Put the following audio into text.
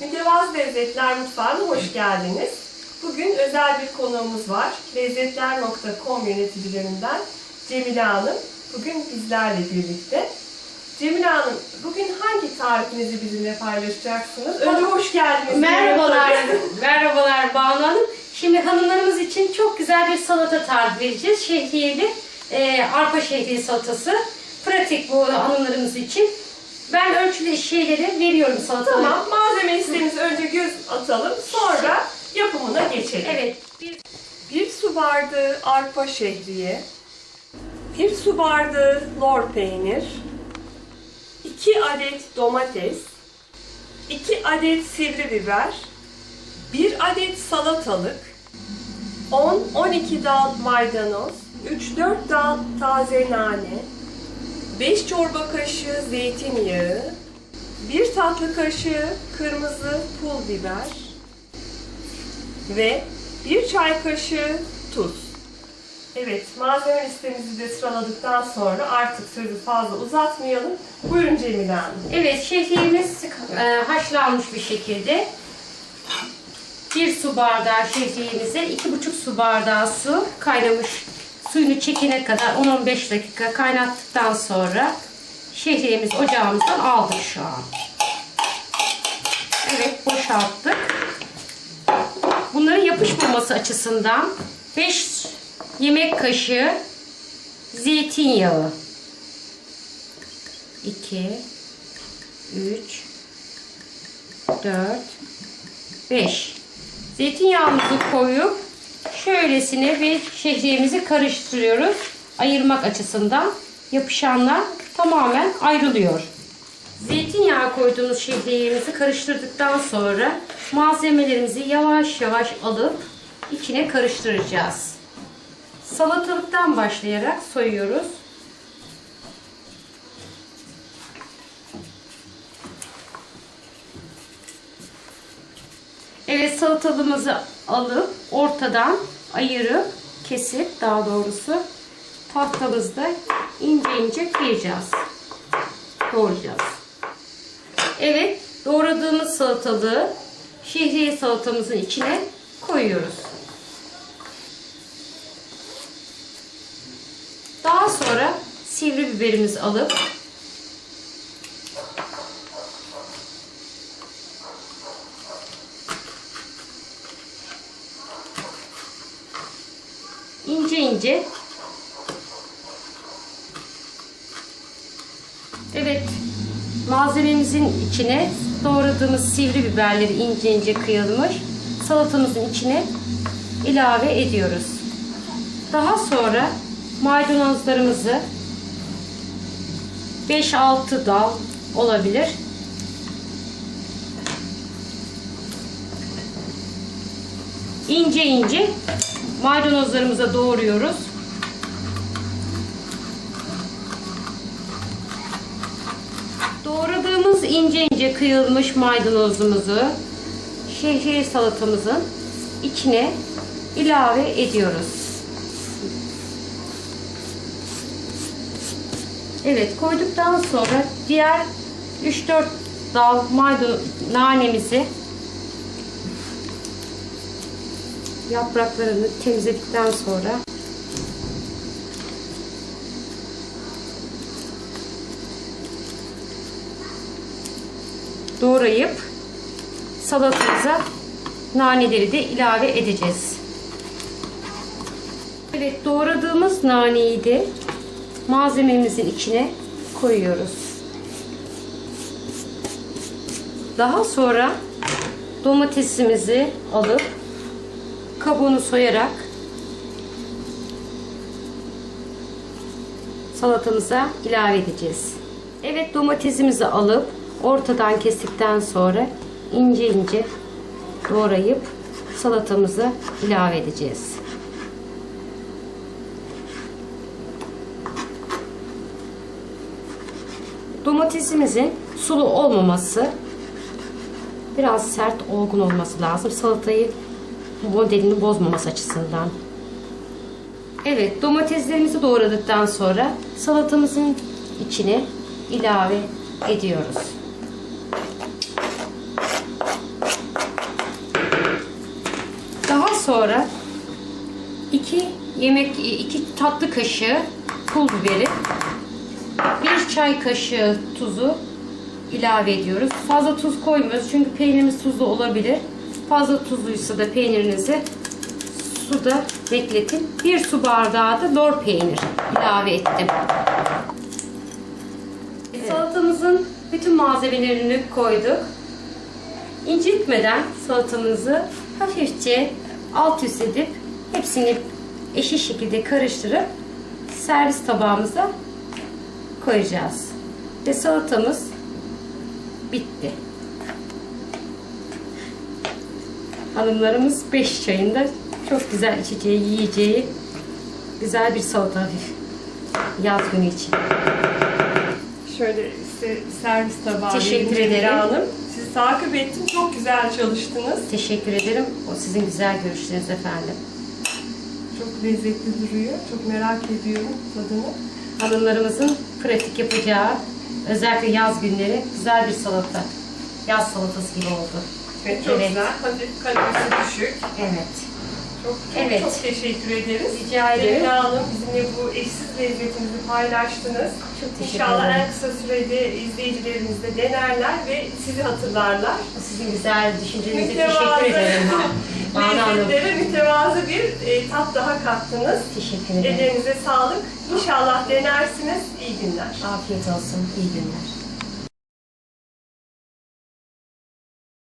Mütevazı Lezzetler Mutfağı'na hoş geldiniz. Bugün özel bir konuğumuz var. Lezzetler.com yöneticilerinden Cemile Hanım. Bugün bizlerle birlikte. Cemile Hanım, bugün hangi tarifinizi bizimle paylaşacaksınız? Önce hoş geldiniz. Merhabalar, merhabalar Banu Hanım. Şimdi hanımlarımız için çok güzel bir salata tarifi vereceğiz. Şehriyeli e, arpa şehriye salatası. Pratik bu hanımlarımız için. Ben ölçülü şeyleri veriyorum salataları. Tamam, malzeme listemize önce göz atalım. Sonra yapımına geçelim. Evet. Bir, Bir su bardağı arpa şehriye, bir su bardağı lor peynir, 2 adet domates, 2 adet sivri biber, 1 adet salatalık, 10-12 dal maydanoz, 3-4 dal taze nane, 5 çorba kaşığı zeytinyağı, 1 tatlı kaşığı kırmızı pul biber, ve bir çay kaşığı tuz. Evet, malzeme listemizi de sıraladıktan sonra artık sözü fazla uzatmayalım. Buyurun Cemile Hanım. evet şehriyemiz e, haşlanmış bir şekilde. Bir su bardağı iki buçuk su bardağı su kaynamış suyunu çekene kadar 10-15 dakika kaynattıktan sonra şehriyemizi ocağımızdan aldık şu an. Evet boşalttık. Bunların yapışmaması açısından 5 yemek kaşığı zeytinyağı 2 3 4 5 Zeytinyağımızı koyup şöylesine bir şehriyemizi karıştırıyoruz. Ayırmak açısından yapışanlar tamamen ayrılıyor. Zeytinyağı koyduğumuz şehriyemizi karıştırdıktan sonra malzemelerimizi yavaş yavaş alıp içine karıştıracağız. Salatalıktan başlayarak soyuyoruz. Evet salatalığımızı alıp ortadan ayırıp kesip daha doğrusu tahtamızda ince ince kıyacağız. Doğrayacağız. Evet doğradığımız salatalığı şehriye salatamızın içine koyuyoruz. Daha sonra sivri biberimizi alıp ince ince Evet malzememizin içine doğradığımız sivri biberleri ince ince kıyılmış salatamızın içine ilave ediyoruz. Daha sonra maydanozlarımızı 5-6 dal olabilir. ince ince maydanozlarımıza doğruyoruz. Doğradığımız ince ince kıyılmış maydanozumuzu şehriye salatamızın içine ilave ediyoruz. Evet koyduktan sonra diğer 3-4 dal maydanoz nanemizi yapraklarını temizledikten sonra doğrayıp salatamıza naneleri de ilave edeceğiz. Evet doğradığımız naneyi de malzememizin içine koyuyoruz. Daha sonra domatesimizi alıp kabuğunu soyarak salatamıza ilave edeceğiz. Evet domatesimizi alıp ortadan kestikten sonra ince ince doğrayıp salatamıza ilave edeceğiz. Domatesimizin sulu olmaması biraz sert olgun olması lazım. Salatayı modelini bozmaması açısından. Evet domateslerimizi doğradıktan sonra salatamızın içine ilave ediyoruz. Sonra 2 yemek 2 tatlı kaşığı pul biberi, 1 çay kaşığı tuzu ilave ediyoruz. Fazla tuz koymuyoruz çünkü peynirimiz tuzlu olabilir. Fazla tuzluysa da peynirinizi suda bekletin. 1 su bardağı da lor peynir ilave ettim. Salatamızın bütün malzemelerini koyduk. İncitmeden salatamızı hafifçe alt üst edip hepsini eşit şekilde karıştırıp servis tabağımıza koyacağız. Ve salatamız bitti. Hanımlarımız 5 çayında çok güzel içeceği, yiyeceği güzel bir salata hafif. Yaz günü için. Şöyle servis tabağı Teşekkür ederim. Hanım. Sizi takip ettim. Çok güzel çalıştınız. Teşekkür ederim. O sizin güzel görüşleriniz efendim. Çok lezzetli duruyor. Çok merak ediyorum tadını. Hanımlarımızın pratik yapacağı özellikle yaz günleri güzel bir salata. Yaz salatası gibi oldu. Evet, çok Evet. güzel. Kalorisi düşük. Evet. Çok, çok, Evet. çok teşekkür ederiz. Rica ederim. Cemile Hanım bizimle bu eşsiz lezzetinizi paylaştınız. Çok İnşallah en kısa sürede izleyicilerimiz de denerler ve sizi hatırlarlar. Sizin güzel düşüncenize Mütevazı. teşekkür ederim. Lezzetlere mütevazı bir e, tat daha kattınız. Teşekkür ederim. Ellerinize sağlık. İnşallah denersiniz. İyi günler. Afiyet olsun. İyi günler.